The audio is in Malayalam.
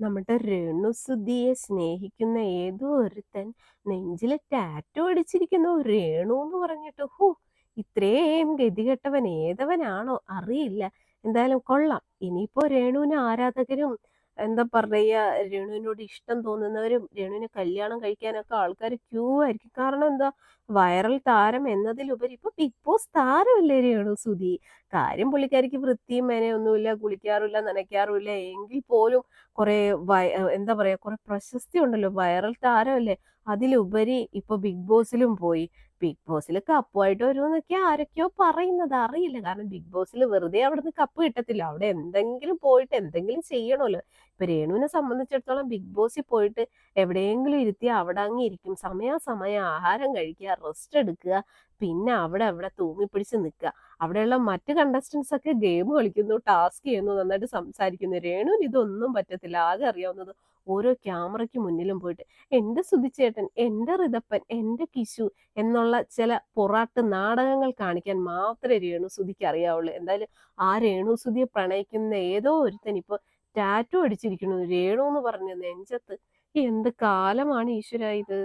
നമ്മുടെ രേണുസുധിയെ സ്നേഹിക്കുന്ന ഏതോ ഒരുത്തൻ നെഞ്ചിലെ ടാറ്റു അടിച്ചിരിക്കുന്ന. രേണു എന്ന് പറഞ്ഞിട്ട് ഹോ ഇത്രയും ഗതികെട്ടവൻ ഏതവനാണോ അറിയില്ല. എന്തായാലും കൊള്ളാം. ഇനിയിപ്പോ രേണുവിന് ആരാധകരും എന്താ പറയുക രേണുവിനോട് ഇഷ്ടം തോന്നുന്നവരും രേണുവിനെ കല്യാണം കഴിക്കാനൊക്കെ ആൾക്കാർ ക്യൂ ആയിരിക്കും. കാരണം എന്താ വൈറൽ താരം എന്നതിലുപരി ഇപ്പൊ ബിഗ് ബോസ് താരമല്ലേ രേണു സുധി? കാര്യം പുള്ളിക്കാരിക്ക് വൃത്തിയും മേനയൊന്നുമില്ല കുളിക്കാറില്ല നനയ്ക്കാറുമില്ല. എങ്കിൽ പോലും കുറെ എന്താ പറയാ കുറെ പ്രശസ്തി ഉണ്ടല്ലോ വൈറൽ താരമല്ലേ? അതിലുപരി ഇപ്പൊ ബിഗ് ബോസിലും പോയി. ബിഗ് ബോസിൽ കപ്പുമായിട്ട് വരുമെന്നൊക്കെ ആരൊക്കെയോ പറയുന്നത്. അറിയില്ല. കാരണം ബിഗ് ബോസിൽ വെറുതെ അവിടുന്ന് കപ്പ് കിട്ടത്തില്ല. അവിടെ എന്തെങ്കിലും പോയിട്ട് എന്തെങ്കിലും ചെയ്യണമല്ലോ ഇപ്പൊ രേണുവിനെ സംബന്ധിച്ചിടത്തോളം ബിഗ് ബോസിൽ പോയിട്ട് എവിടെയെങ്കിലും ഇരുത്തി അവിടെ അങ്ങ് ഇരിക്കും. സമയാസമയം ആഹാരം കഴിക്കുക റെസ്റ്റ് എടുക്കുക പിന്നെ അവിടെ അവിടെ തൂങ്ങി പിടിച്ച് നിൽക്കുക. അവിടെയുള്ള മറ്റ് കണ്ടസ്റ്റൻസ് ഒക്കെ ഗെയിം കളിക്കുന്നു ടാസ്ക് ചെയ്യുന്നു നന്നായിട്ട് സംസാരിക്കുന്നു. രേണുവിന് ഇതൊന്നും പറ്റത്തില്ല. ആകെ അറിയാവുന്നത് ഓരോ ക്യാമറയ്ക്ക് മുന്നിലും പോയിട്ട് എന്റെ സുധിച്ചേട്ടൻ എന്റെ ഋതപ്പൻ എന്റെ കിശു എന്നുള്ള ചില പൊറാട്ട് നാടകങ്ങൾ കാണിക്കാൻ മാത്രമേ രേണു സുധിക്ക് അറിയാവുള്ളൂ. എന്തായാലും ആ രേണു സുധിയെ പ്രണയിക്കുന്ന ഏതോ ഒരുത്തൻ ഇപ്പൊ ടാറ്റു അടിച്ചിരിക്കുന്നു. രേണു എന്ന് പറഞ്ഞ നെഞ്ചത്ത് എന്ത് കാലമാണ് ഈശ്വര ഇത്?